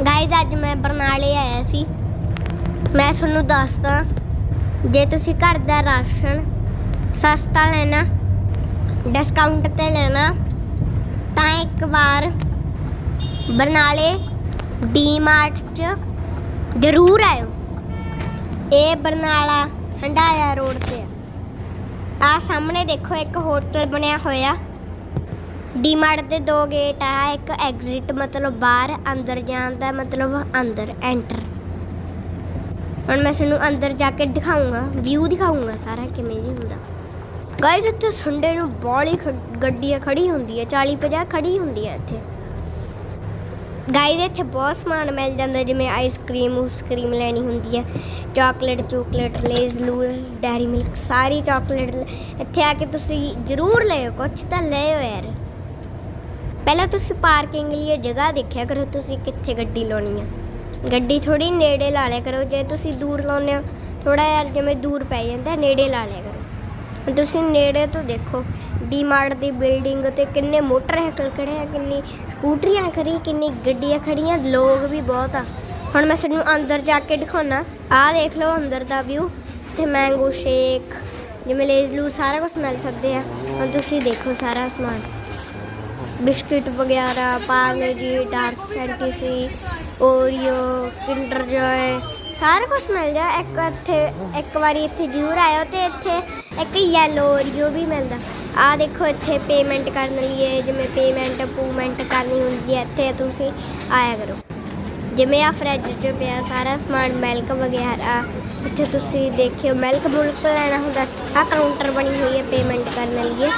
Guys ਅੱਜ ਮੈਂ ਬਰਨਾਲੇ ਆਇਆ ਸੀ। ਮੈਂ ਤੁਹਾਨੂੰ ਦੱਸਦਾ, ਜੇ ਤੁਸੀਂ ਘਰ ਦਾ ਰਾਸ਼ਨ ਸਸਤਾ ਲੈਣਾ ਡਿਸਕਾਊਂਟ ਤੇ ਲੈਣਾ, ਤਾਂ ਇੱਕ ਵਾਰ ਬਰਨਾਲੇ ਡੀਮਾਰਟ 'ਚ ਜ਼ਰੂਰ ਆਇਓ। ਇਹ ਬਰਨਾਲਾ ਹੰਡਾਇਆ ਰੋਡ ਤੇ ਆ। ਆ ਸਾਹਮਣੇ ਦੇਖੋ, ਇੱਕ ਹੋਟਲ ਬਣਿਆ ਹੋਇਆ। ਡੀਮਾਰਟ ਦੇ ਦੋ ਗੇਟ ਆ, ਇੱਕ ਐਗਜ਼ਿਟ ਮਤਲਬ ਬਾਹਰ, ਅੰਦਰ ਜਾਣ ਦਾ ਮਤਲਬ ਅੰਦਰ ਐਂਟਰ ਹੁਣ ਮੈਂ ਤੁਹਾਨੂੰ ਅੰਦਰ ਜਾ ਕੇ ਦਿਖਾਉਂਗਾ ਵਿਊ ਦਿਖਾਉਂਗਾ ਸਾਰਾ ਕਿਵੇਂ ਜੀ ਹੁੰਦਾ। ਗਾਇਸ ਇੱਥੇ ਸੰਡੇ ਨੂੰ ਬਾਲੀ ਗੱਡੀਆਂ ਖੜੀ ਹੁੰਦੀ ਹੈ 40 50 ਖੜੀ ਹੁੰਦੀ ਹੈ ਇੱਥੇ। ਗਾਇਸ ਇੱਥੇ ਬਹੁਤ ਸਮਾਨ ਮਿਲ ਜਾਂਦਾ, ਜਿਵੇਂ ਆਈਸਕ੍ਰੀਮ ਉਸਕ੍ਰੀਮ ਲੈਣੀ ਹੁੰਦੀ ਹੈ ਚਾਕਲੇਟ ਚੋਕਲੇਟ ਲੇਜ਼ ਲੂਜ਼ ਡੈਰੀ ਮਿਲਕ ਸਾਰੀ ਚਾਕਲੇਟ ਇੱਥੇ ਆ ਕੇ ਤੁਸੀਂ ਜ਼ਰੂਰ ਲਿਓ ਕੁਛ ਤਾਂ ਲਿਓ ਯਾਰ। ਪਹਿਲਾਂ ਤੁਸੀਂ ਪਾਰਕਿੰਗ ਲਈ ਜਗ੍ਹਾ ਦੇਖਿਆ ਕਰੋ, ਤੁਸੀਂ ਕਿੱਥੇ ਗੱਡੀ ਲਾਉਣੀ ਆ। ਗੱਡੀ ਥੋੜੀ ਨੇੜੇ ਲਾ ਲਿਆ ਕਰੋ, ਜੇ ਤੁਸੀਂ ਦੂਰ ਲਾਉਂਦੇ ਹੋ ਥੋੜਾ ਜਿਹਾ ਜਿਵੇਂ ਦੂਰ ਪੈ ਜਾਂਦਾ, ਨੇੜੇ ਲਾ ਲਿਆ ਕਰੋ। ਹੁਣ ਤੁਸੀਂ ਨੇੜੇ ਤੋਂ ਦੇਖੋ, ਡੀਮਾਰਟ ਦੀ ਬਿਲਡਿੰਗ ਤੇ ਕਿੰਨੇ ਮੋਟਰਸਾਈਕਲ ਖੜੇ ਆ, ਕਿੰਨੀ ਸਕੂਟਰੀਆਂ ਖੜੀ ਕਿੰਨੀ ਗੱਡੀਆਂ ਖੜੀਆਂ ਲੋਕ ਵੀ ਬਹੁਤ ਆ। ਹੁਣ ਮੈਂ ਤੁਹਾਨੂੰ ਅੰਦਰ ਜਾ ਕੇ ਦਿਖਾਉਣਾ, ਆਹ ਦੇਖ ਲਓ ਅੰਦਰ ਦਾ ਵਿਊ ਤੇ ਮੈਂਗੋ ਸ਼ੇਕ ਜਿਵੇਂ ਲੇਜ਼ ਲੂ ਸਾਰਾ ਕੁਝ ਮਿਲ ਸਕਦੇ ਆ। ਹੁਣ ਤੁਸੀਂ ਦੇਖੋ ਸਾਰਾ ਸਮਾਨ। ਬਿਸਕਿਟ ਵਗੈਰਾ Parle G Dark Fantasy Oreo Kinder Joy ਸਾਰਾ ਕੁਝ ਮਿਲ ਜਾ ਇੱਕ ਇੱਥੇ ਇੱਕ ਵਾਰੀ ਇੱਥੇ ਜ਼ਰੂਰ ਆਇਓ ਤੇ ਇੱਥੇ ਇੱਕ ਯੈਲੋ ਓਰੀਓ ਵੀ ਮਿਲਦਾ। ਆ ਦੇਖੋ ਇੱਥੇ ਪੇਮੈਂਟ ਕਰਨ ਲਈ ਹੈ, ਜਿਵੇਂ ਪੇਮੈਂਟ ਪੂਮੈਂਟ ਕਰਨੀ ਹੁੰਦੀ ਹੈ ਇੱਥੇ ਤੁਸੀਂ ਆਇਆ ਕਰੋ। ਜਿਵੇਂ ਆ ਫਰਿੱਜ 'ਚ ਪਿਆ ਸਾਰਾ ਸਮਾਨ ਮਿਲਕ ਵਗੈਰਾ ਇੱਥੇ ਤੁਸੀਂ ਦੇਖਿਓ ਮਿਲਕ ਮੁਲਕ ਲੈਣਾ ਹੁੰਦਾ ਆ ਕਾਊਂਟਰ ਬਣੀ ਹੋਈ ਹੈ ਪੇਮੈਂਟ ਕਰਨ ਲਈ